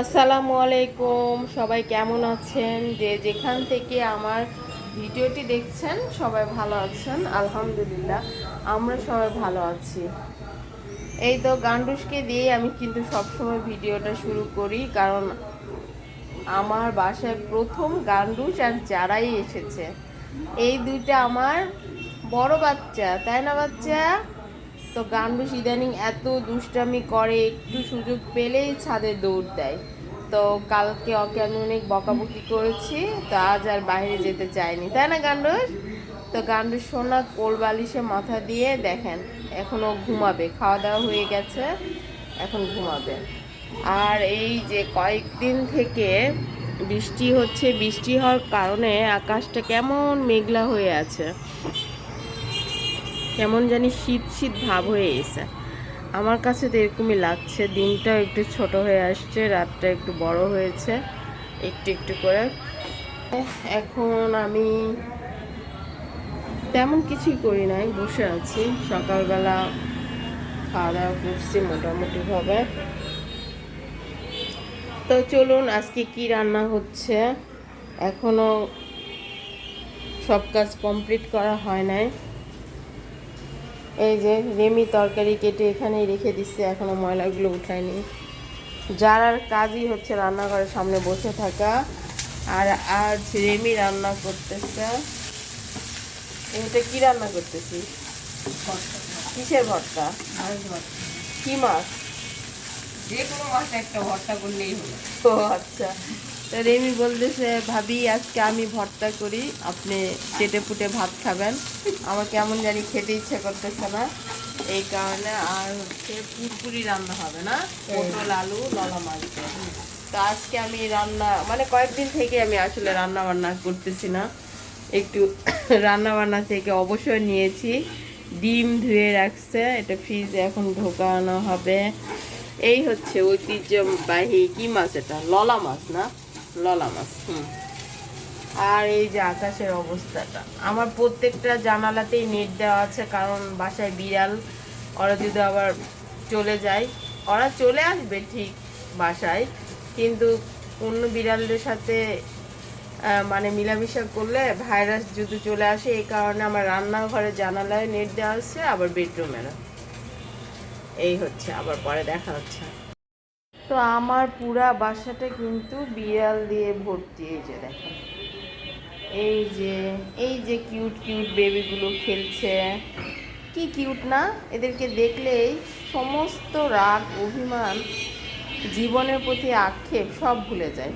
আসসালামু আলাইকুম। সবাই কেমন আছেন? যে যেখান থেকে আমার ভিডিওটি দেখছেন, সবাই ভালো আছেন, আলহামদুলিল্লাহ। আমরা সবাই ভালো আছি। এই তো গান্ডুসকে দিয়ে আমি কিন্তু সবসময় ভিডিওটা শুরু করি, কারণ আমার বাসায় প্রথম গান্ডুস আর যারাই এসেছে, এই দুইটা আমার বড় বাচ্চা, তাই না বাচ্চা? তো গান্ডুস ইদানিং এত দুষ্টামি করে, একটু সুযোগ পেলেই ছাদে দৌড় দেয়। তো কালকে ওকে আমি অনেক বকাবকি করেছি, তো আজ আর বাইরে যেতে চাইনি। তাই না গান্ডুস তো গান্ডুস সোনা কোল বালিশে মাথা দিয়ে দেখেন এখনও ঘুমাবে। খাওয়া দাওয়া হয়ে গেছে, এখন ঘুমাবে। আর এই যে কয়েকদিন থেকে বৃষ্টি হচ্ছে, বৃষ্টি হওয়ার কারণে আকাশটা কেমন মেঘলা হয়ে আছে। কেমন জানি শীত শীত ভাব হয়ে এসে। আমার কাছে তো এরকমই লাগছে। দিনটা একটু ছোট হয়ে আসছে, রাতটা একটু বড় হয়েছে, একটু একটু করে। এখন আমি তেমন কিছুই করি নাই, বসে আছি। সকালবেলা খাওয়া দাওয়া করছি মোটামুটিভাবে। তো চলুন, আজকে কি রান্না হচ্ছে? এখনও সব কাজ কমপ্লিট করা হয় নাই। এই যে রেমি তরকারি কেটে এখানেই রেখে দিচ্ছে এখনও ময়লাগুলো উঠায়নি। যার আর কাজই হচ্ছে রান্নাঘরের সামনে বসে থাকা। আর আজ রেমি রান্না করতেছে। এটা কি রান্না করতেছি? কিসের ভর্তা? কি মাছ? যে কোনো মাছ একটা ভর্তা করলেই হলো। ও আচ্ছা। তো রেমি বলতেছে ভাবি আজকে আমি ভর্তা করি আপনি চেটে পুটে ভাত খাবেন। আমার কেমন জানি খেতে ইচ্ছে করতেছে না। এই কারণে আর হচ্ছে পুরপুরি রান্না হবে না। পটল আলু ললা মাছ তো আজকে আমি রান্না মানে কয়েকদিন থেকে আমি আসলে রান্না বান্না করতেছি না। একটু রান্না বান্না থেকে অবসর নিয়েছি। ডিম ধুয়ে রাখছে এটা ফ্রিজে এখন ঢোকানো হবে। এই হচ্ছে ঐতিহ্যবাহী কি মাছ এটা? ললা মাছ না? ললা মাছ। হুম। আর এই যে আকাশের অবস্থাটা, আমার প্রত্যেকটা জানালাতেই নেট দেওয়া আছে, কারণ বাসায় বিড়াল, ওরা যদি আবার চলে যায়, ওরা চলে আসবে ঠিক বাসায়, কিন্তু অন্য বিড়ালদের সাথে মানে মিলামিশা করলে ভাইরাস যদি চলে আসে, এই কারণে আমার রান্নাঘরে জানালায় নেট দেওয়া আছে, আবার বেডরুমেরও এই হচ্ছে, আবার পরে দেখা হচ্ছে। তো আমার পুরা বাসাটা কিন্তু বিড়াল দিয়ে ভর্তি, এই যে দেখেন। এই যে এই যে কিউট কিউট বেবিগুলো খেলছে। কি কিউট না? এদেরকে দেখলেই সমস্ত রাগ, অভিমান, জীবনের প্রতি আক্ষেপ সব ভুলে যায়।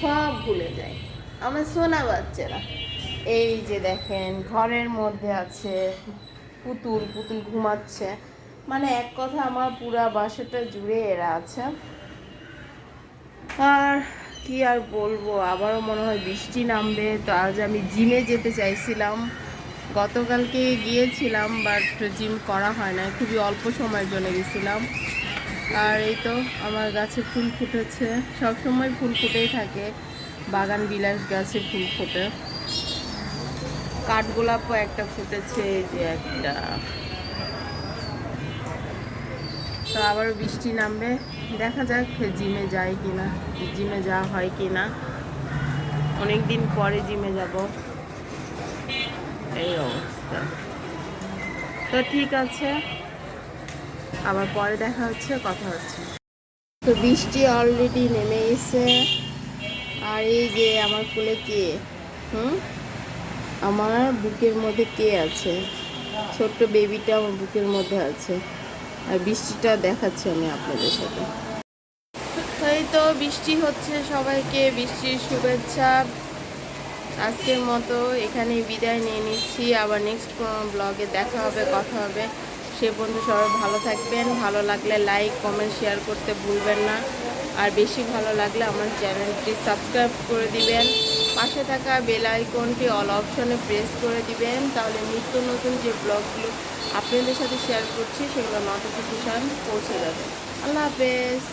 সব ভুলে যায়। আমার সোনা বাচ্চারা। এই যে দেখেন, ঘরের মধ্যে আছে, পুতুল পুতুল ঘুমাচ্ছে। মানে এক কথা আমার পুরা বাসাটা জুড়ে এরা আছে। আর কি আর বলব, আবারও মনে হয় বৃষ্টি নামবে, তো আজ আমি জিমে যেতে চাইছিলাম। গতকালকে গিয়েছিলাম বাট জিম করা হয় না খুবই অল্প সময়ের জন্য গেছিলাম। আর এই তো আমার গাছে ফুল ফুটেছে, সব সময় ফুল ফুটেই থাকে। বাগান বিলাস গাছে ফুল ফুটে। কাঠগোলাপও একটা ফুটেছে যে একটা। তো আবার বৃষ্টি নামবে। দেখা যাক জিমে যাই কিনা, জিমে যাওয়া হয় কিনা। অনেক দিন পরে জিমে যাব। এই অবস্থা। তো ঠিক আছে। আবার পরে দেখা হচ্ছে, কথা হচ্ছে। তো বৃষ্টি অলরেডি নেমে এসে আর এই যে আমার কোলে কে? হুম? আমার বুকের মধ্যে কে আছে? ছোট্ট বেবিটা আমার বুকের মধ্যে আছে। আর বৃষ্টিটা দেখাচ্ছি আমি আপনাদের সাথে। এই তো বৃষ্টি হচ্ছে সবাইকে, বৃষ্টির শুভেচ্ছা। আজকের মতো এখানে বিদায় নিয়ে নিচ্ছি। আবার নেক্সট ব্লগে দেখা হবে, কথা হবে। সে বন্ধু সবাই ভালো থাকবেন। ভালো লাগলে লাইক কমেন্ট শেয়ার করতে ভুলবেন না। আর বেশি ভালো লাগলে আমার চ্যানেলটি সাবস্ক্রাইব করে দিবেন। পাশে থাকা বেল আইকনটি অল অপশনে প্রেস করে দিবেন। তাহলে নিত্য নতুন যে ব্লগগুলো আপনাদের সাথে শেয়ার করছি সেগুলো নোটিফিকেশান পৌঁছে যাবে। আল্লাহ হাফেজ।